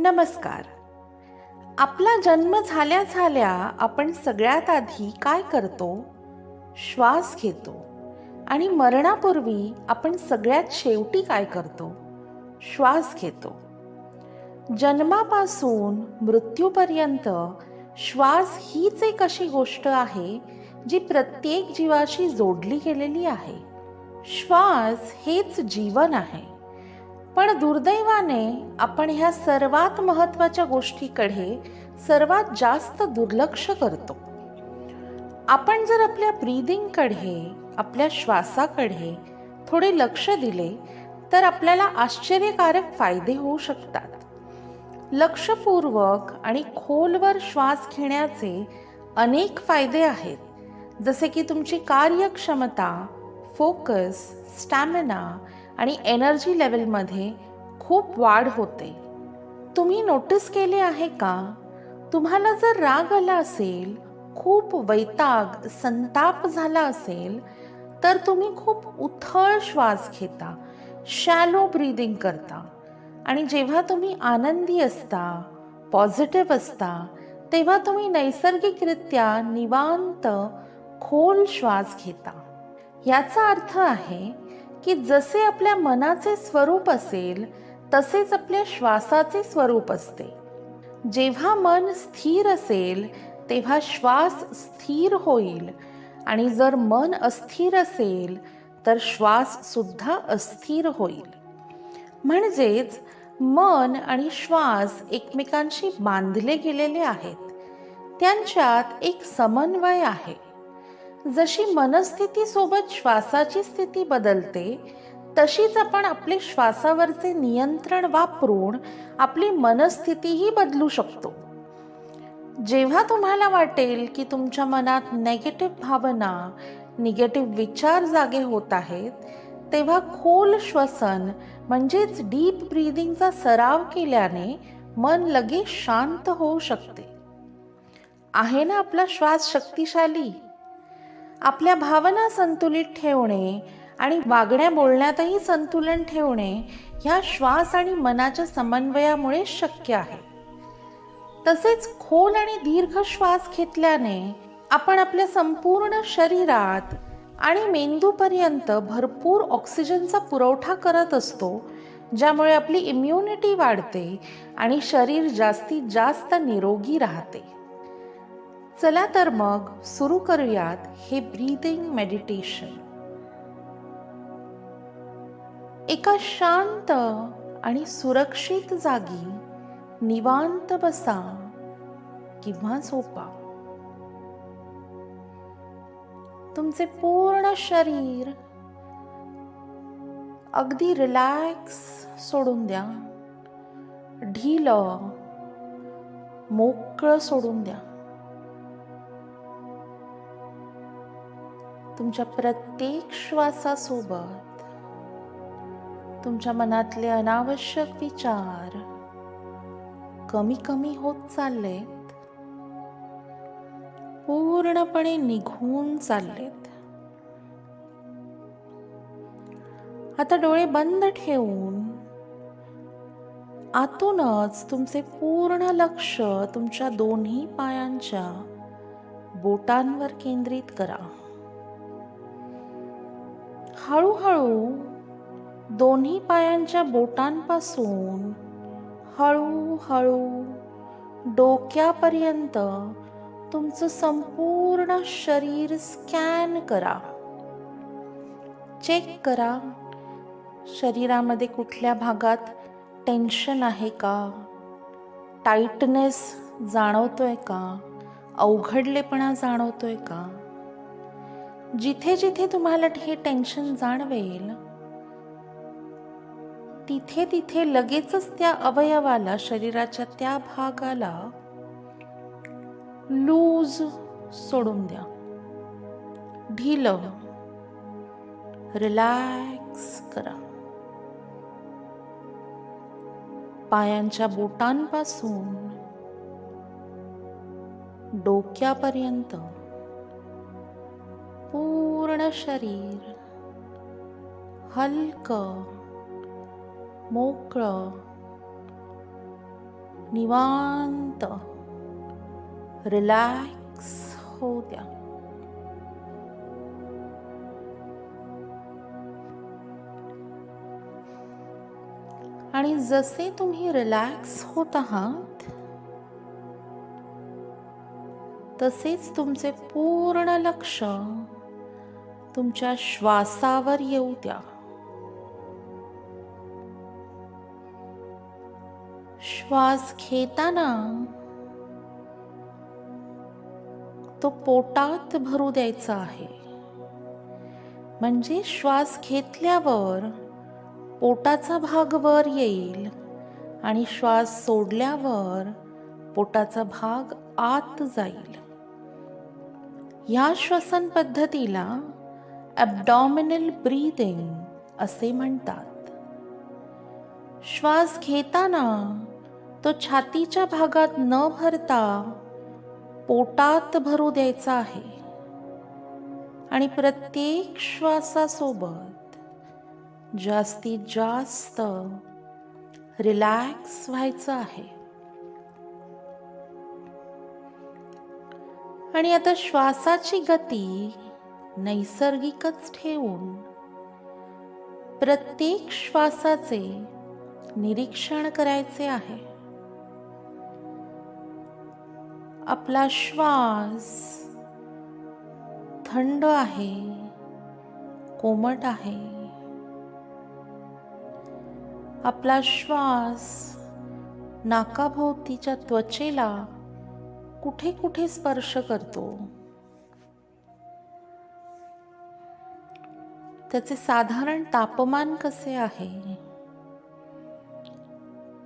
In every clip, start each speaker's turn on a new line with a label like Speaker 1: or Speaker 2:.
Speaker 1: नमस्कार. आपला जन्म झाल्या झाल्या आपण सगळ्यात आधी काय करतो? श्वास घेतो. आणि मरणापूर्वी आपण सगळ्यात शेवटी काय करतो? श्वास घेतो. जन्मापासून मृत्यूपर्यंत श्वास हीच एक अशी गोष्ट आहे जी प्रत्येक जीवाशी जोडली गेलेली आहे. श्वास हेच जीवन आहे. पण दुर्दैवाने आपण ह्या सर्वात महत्त्वाच्या गोष्टीकडे सर्वात जास्त दुर्लक्ष करतो. आपण जर आपल्या ब्रीदिंगकडे आपल्या श्वासाकडे थोडे लक्ष दिले तर आपल्याला आश्चर्यकारक फायदे होऊ शकतात. लक्षपूर्वक आणि खोलवर श्वास घेण्याचे अनेक फायदे आहेत. जसे की तुमची कार्यक्षमता फोकस स्टॅमिना आणि एनर्जी लेवलमध्ये खूप वाढ होते. तुम्ही नोटीस केले आहे का? तुम्हाला जर राग आला असेल खूप वैताग संताप झाला असेल तर तुम्ही खूप उथळ श्वास घेता शॅलो ब्रीदिंग करता. आणि जेव्हा तुम्ही आनंदी असता पॉझिटिव्ह असता तेव्हा तुम्ही नैसर्गिकरित्या निवांत खोल श्वास घेता. याचा अर्थ आहे की जसे आपल्या मनाचे स्वरूप असेल तसेच आपल्या श्वासाचे स्वरूप असते. जेव्हा मन स्थिर असेल तेव्हा श्वास स्थिर होईल. आणि जर मन अस्थिर असेल तर श्वास सुद्धा अस्थिर होईल. म्हणजेच मन आणि श्वास एकमेकांशी बांधले गेलेले आहेत. त्यांच्यात एक समन्वय आहे. जशी मनस्थितीसोबत श्वासाची स्थिती बदलते तशीच आपण आपले श्वासावरचे नियंत्रण वापरून आपली मनस्थितीही बदलू शकतो. जेव्हा तुम्हाला वाटेल की तुमच्या मनात नेगेटिव्ह भावना निगेटिव्ह विचार जागे होत आहेत तेव्हा खोल श्वसन म्हणजेच डीप ब्रीदिंगचा सराव केल्याने मन लगेच शांत होऊ शकते. आहे ना आपला श्वास शक्तिशाली? आपल्या भावना संतुलित ठेवणे आणि वागण्या बोलण्यातही संतुलन ठेवणे ह्या श्वास आणि मनाच्या समन्वयामुळे शक्य आहे. तसेच खोल आणि दीर्घ श्वास घेतल्याने आपण आपल्या संपूर्ण शरीरात आणि मेंदूपर्यंत भरपूर ऑक्सिजनचा पुरवठा करत असतो ज्यामुळे आपली इम्युनिटी वाढते आणि शरीर जास्तीत जास्त निरोगी राहते. चला तर मग सुरू करूयात हे ब्रीदिंग मेडिटेशन. एका शांत आणि सुरक्षित जागी निवांत बसा किंवा झोपा. तुमचे पूर्ण शरीर अगदी रिलॅक्स सोडून द्या. ढील मोकळं सोडून द्या. तुमच्या प्रत्येक श्वासासोबत तुमच्या मनातले अनावश्यक विचार कमी कमी होत चाललेत. पूर्णपणे निघून चाललेत. आता डोळे बंद ठेवून आतूनच तुमचे पूर्ण लक्ष तुमच्या दोन्ही पायांच्या बोटांवर केंद्रित करा. हळूहळू दोन्ही पायांच्या बोटांपासून हळूहळू डोक्यापर्यंत तुमचं संपूर्ण शरीर स्कॅन करा. चेक करा शरीरामध्ये कुठल्या भागात टेन्शन आहे का? टाईटनेस जाणवतोय का? अवघडलेपणा जाणवतोय का? जिथे जिथे तुम्हाला हे टेन्शन जाणवेल तिथे तिथे लगेचच त्या अवयवाला शरीराच्या त्या भागाला लूज सोडून द्या. ढील रिलॅक्स करा. पायांच्या बोटांपासून डोक्यापर्यंत पूर्ण शरीर हलकं मोकळं निवांत रिलॅक्स होऊ द्या आणि जसे तुम्ही रिलॅक्स होत आहात तसेच तुमचे पूर्ण लक्ष तुमच्या श्वासावर येऊ द्या. श्वास घेताना तो पोटात भरू द्यायचा आहे. म्हणजे श्वास घेतल्यावर पोटाचा भाग वर येईल आणि श्वास सोडल्यावर पोटाचा भाग आत जाईल. ह्या श्वसन पद्धतीला ॲबडॉमिनल ब्रीदिंग असे म्हणतात. श्वास घेताना तो छातीच्या भागात न भरता पोटात भरू द्यायचा आहे. आणि प्रत्येक श्वासासोबत जास्तीत जास्त रिलॅक्स व्हायचं आहे. आणि आता श्वासाची गती नैसर्गिकच ठेवून प्रत्येक श्वासाचे निरीक्षण करायचे आहे. आपला श्वास थंड आहे कोमट आहे. आपला श्वास नाकाभोवतीच्या त्वचेला कुठे कुठे स्पर्श करतो? त्याचे साधारण तापमान कसे आहे?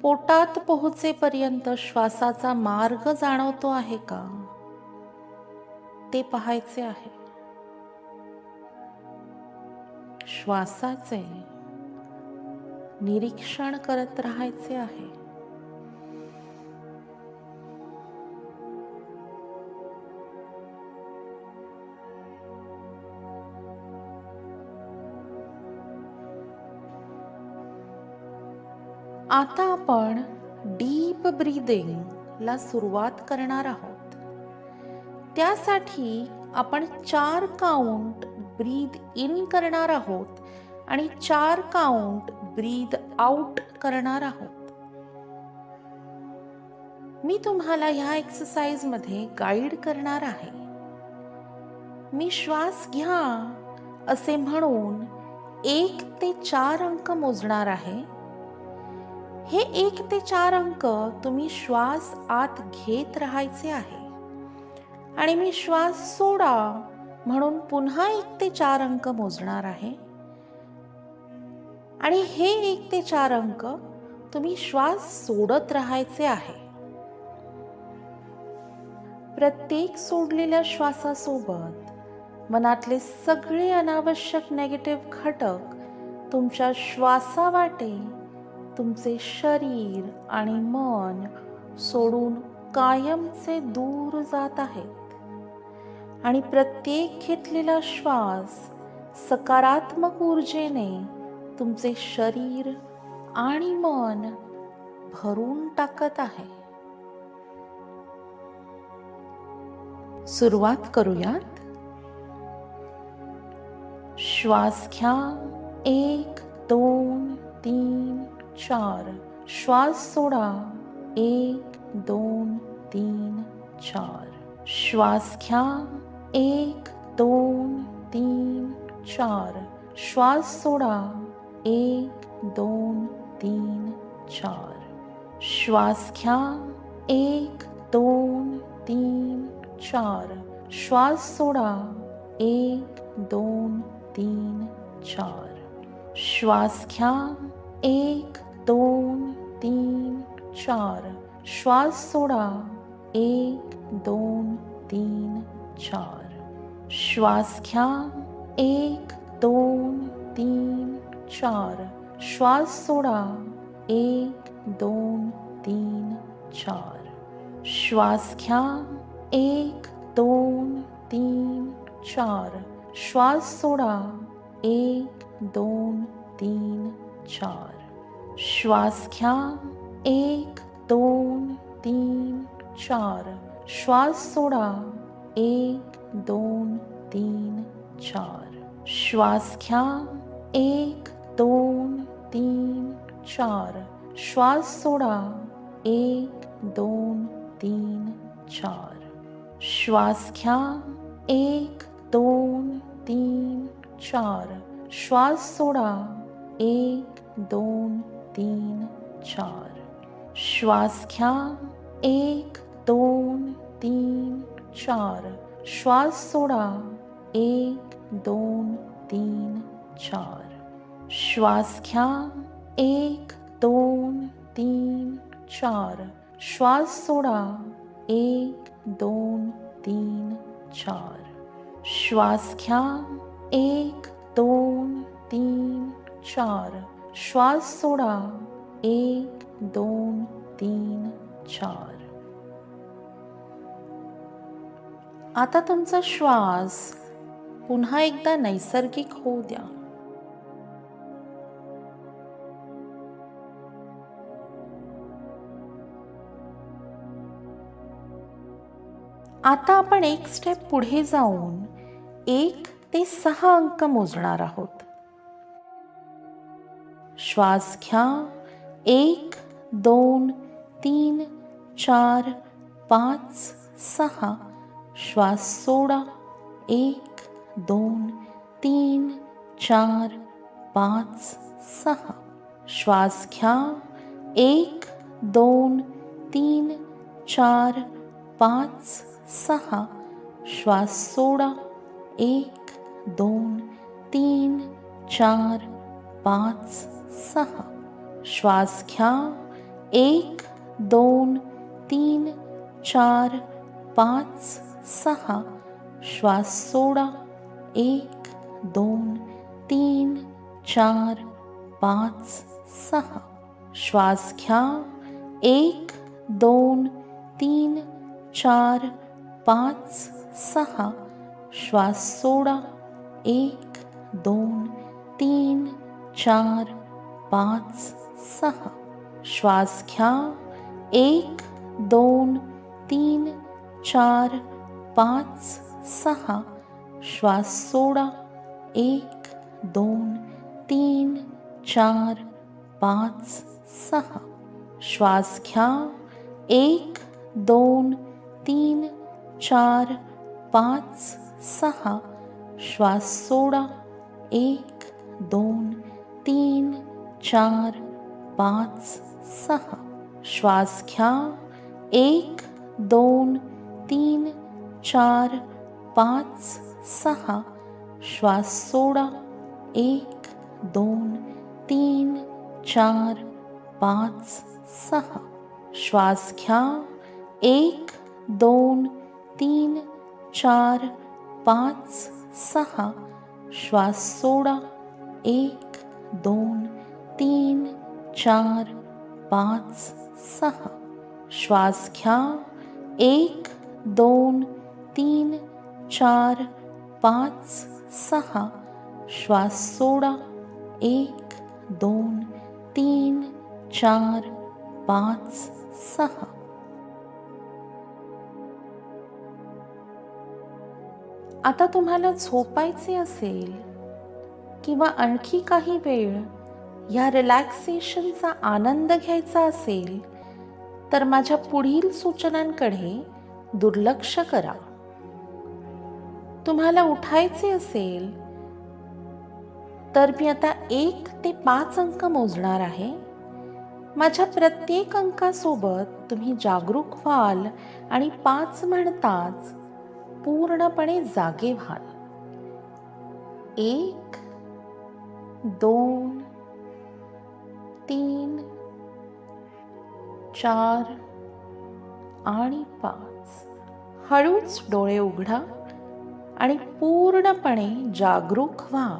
Speaker 1: पोटात पोहोचेपर्यंत श्वासाचा मार्ग जाणवतो आहे का? ते पाहायचे आहे. श्वासाचे निरीक्षण करत राहायचे आहे. आता आपण डीप ब्रीदिंग ला सुरुवात करणार आहोत. त्यासाठी आपण चार काउंट ब्रीद इन करणार आहोत आणि चार काउंट ब्रीद आउट करणार आहोत. मी तुम्हाला ह्या एक्सरसाइजमध्ये गाईड करणार आहे. मी श्वास घ्या असे म्हणून एक ते चार अंक मोजणार आहे. हे एक ते चार अंक तुम्ही श्वास आत घेत राहायचे आहे. आणि मी श्वास सोडा म्हणून पुन्हा एक ते चार अंक मोजणार आहे. आणि हे एक ते चार अंक तुम्ही श्वास सोडत राहायचे आहे. प्रत्येक सोडलेल्या श्वासासोबत मनातले सगळे अनावश्यक नेगेटिव्ह घटक तुमच्या श्वासावाटे तुमचे शरीर आणि मन सोडून कायमचे दूर जात आहेत. आणि प्रत्येक घेतलेला श्वास सकारात्मक ऊर्जेने तुमचे शरीर आणि मन भरून टाकत आहे. सुरुवात करूयात. श्वास घ्या. एक दोन तीन. चार श्वास सोडा. एक दोन तीन चार. श्वास घ्या. एक दोन तीन चार. श्वास सोडा. एक दोन तीन चार. श्वास घ्या. एक दोन तीन चार. श्वास सोडा. एक दोन तीन चार. श्वास घ्या. एक दोन तीन चार. श्वास सोडा. एक दोन तीन चार. श्वास घ्या. एक दोन तीन चार. श्वास सोडा. एक दोन तीन चार. श्वास घ्या. एक दोन तीन चार. श्वास सोडा. एक दोन तीन चार. श्वास घ्या एक दोन तीन चार. श्वास सोडा. एक दोन तीन चार. श्वास घ्या एक दोन तीन चार. श्वास सोडा. एक दोन तीन चार. श्वास घ्या एक दोन तीन चार. श्वास सोडा. एक दोन तीन चार। श्वास घ्या। एक दोन तीन चार। श्वास सोडा। एक दोन तीन चार। श्वास घ्या। एक दोन तीन चार। श्वास सोडा। एक दोन तीन चार। श्वास घ्या। एक दोन तीन चार। श्वास सोडा। एक दोन तीन चार. आता तुमचा श्वास पुन्हा एकदा नैसर्गिक होऊ द्या. आता आपण एक स्टेप पुढे जाऊन एक ते सहा अंक मोजणार आहोत. श्वास घ्या एक दोन तीन चार पाच सहा. श्वास सोडा. एक दोन तीन चार पाच सहा. श्वास घ्या एक दोन तीन चार पाच सहा. श्वास सोडा. एक दोन तीन चार पाच सहा. श्वास घ्या एक दोन तीन चार पाच सहा. श्वास सोडा. एक दोन तीन चार पाच सहा. श्वास घ्या एक दोन तीन चार पाच सहा. श्वास सोडा. एक दोन तीन चार पाच सहा. श्वास घ्या. एक दोन तीन चार पाच सहा. श्वास सोडा. एक दोन तीन चार पाच सहा. श्वास घ्या. एक दोन तीन चार पाच सहा. श्वास सोडा. एक दोन तीन चार पाच सहा. श्वास घ्या. एक दोन तीन चार पाच सहा. श्वास सोडा. एक दोन तीन चार पाच सहा. श्वास घ्या. एक दोन तीन चार पाच सहा. श्वास सोडा. एक दोन तीन चार पाच सहा. श्वास घ्या. एक दोन तीन चार पाच सहा. श्वास सोडा. एक दोन तीन चार पाच सहा. आता तुम्हाला झोपायचे असेल किंवा आणखी काही वेळ या रिलॅक्सेशनचा आनंद घ्यायचा असेल तर माझ्या पुढील सूचनांकडे दुर्लक्ष करा. तुम्हाला उठायचे असेल तर मी आता एक ते पाच अंक मोजणार आहे. माझ्या प्रत्येक अंकासोबत तुम्ही जागरूक व्हाल आणि पाच म्हणताच पूर्णपणे जागे व्हाल. एक दोन चार आणि पाच. हळूच डोळे उघडा आणि पूर्णपणे जागरूक व्हा.